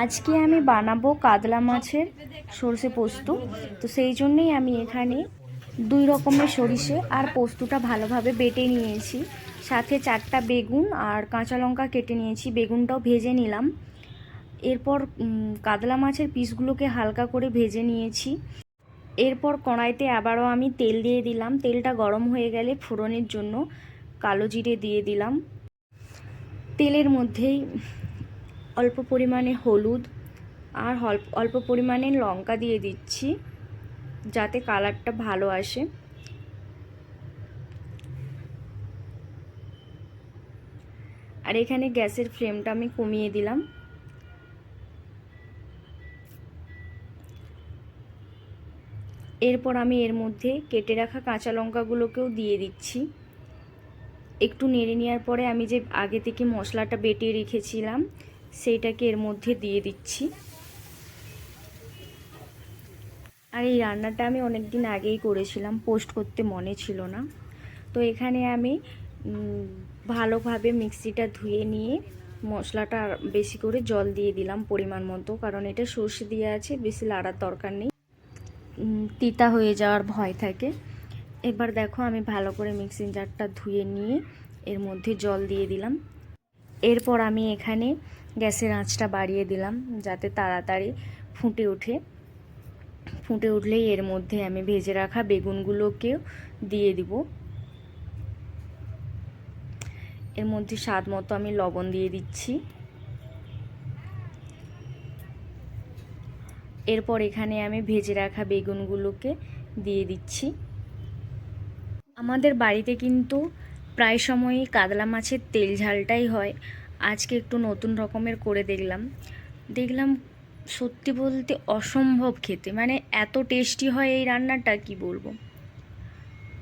আজকে আমি বানাবো কাতলা মাছের সর্ষে পোস্ত। তো সেই জন্যই আমি এখানে দুই রকমের সরিষে আর পোস্তটা ভালোভাবে বেটে নিয়েছি। সাথে চারটা বেগুন আর কাঁচা লঙ্কা কেটে নিয়েছি। বেগুনটাও ভেজে নিলাম। এরপর কাতলা মাছের পিসগুলোকে হালকা করে ভেজে নিয়েছি। এরপর কড়াইতে আবারও আমি তেল দিয়ে দিলাম। তেলটা গরম হয়ে গেলে ফোড়নের জন্য কালো জিরে দিয়ে দিলাম। তেলের মধ্যেই অল্প পরিমাণে হলুদ আর অল্প পরিমাণে লঙ্কা দিয়ে দিচ্ছি যাতে কালারটা ভালো আসে। আর এখানে গ্যাসের ফ্লেমটা আমি কমিয়ে দিলাম। এরপর আমি এর মধ্যে কেটে রাখা কাঁচা লঙ্কাগুলোকেও দিয়ে দিচ্ছি। একটু নেড়ে নেওয়ার পরে আমি যে আগে থেকে মশলাটা বেটে রেখেছিলাম সেইটাকে এর মধ্যে দিয়ে দিচ্ছি। আর এই রান্নাটা আমি অনেক দিন আগেই করেছিলাম, পোস্ট করতে মনে ছিল না। তো এখানে আমি ভালোভাবে মিক্সিটা ধুয়ে নিয়ে মশলাটা বেশি করে জল দিয়ে দিলাম পরিমাণ মতো, কারণ এটা সর্ষে দিয়ে আছে, বেশি লাড়ার দরকার নেই। তিতা হয়ে যাওয়ার ভয় থাকে। এবার দেখো আমি ভালো করে মিক্সিং জারটা ধুয়ে নিয়ে এর মধ্যে জল দিয়ে দিলাম। এরপর আমি এখানে গ্যাসের আঁচটা বাড়িয়ে দিলাম যাতে তাড়াতাড়ি ফুটে ওঠে। ফুটে উঠলেই এর মধ্যে আমি ভেজে রাখা বেগুনগুলোকেও দিয়ে দিব। এর মধ্যে স্বাদ মতো আমি লবণ দিয়ে দিচ্ছি। এরপর এখানে আমি ভেজে রাখা বেগুনগুলোকে দিয়ে দিচ্ছি। আমাদের বাড়িতে কিন্তু প্রায় সময়ই কাতলা মাছের তেল ঝালটাই হয়। আজকে একটু নতুন রকমের করে দেখলাম। দেখলাম সত্যি বলতে অসম্ভব খেতে। মানে এত টেস্টি হয় এই রান্নাটা, কি বলব?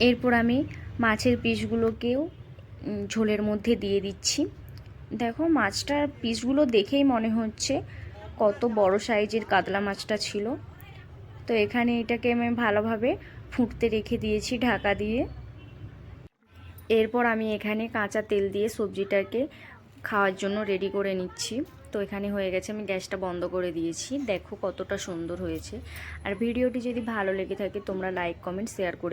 এরপর আমি মাছের পিসগুলোকেও ঝোলের মধ্যে দিয়ে দিচ্ছি। দেখো, মাছটার পিসগুলো দেখেই মনে হচ্ছে কত বড় সাইজের কাতলা মাছটা ছিল। তো এখানে এটাকে আমি ভালোভাবে ফুটতে রেখে দিয়েছি ঢাকা দিয়ে। এরপর আমি এখানে কাঁচা তেল দিয়ে সবজিটাকে খাওয়ার জন্য রেডি করে নিচ্ছি। তো এখানে হয়ে গেছে, আমি গ্যাসটা বন্ধ করে দিয়েছি। দেখো কতটা সুন্দর হয়েছে। আর ভিডিওটি যদি ভালো লেগে থাকে, তোমরা লাইক কমেন্ট শেয়ার করে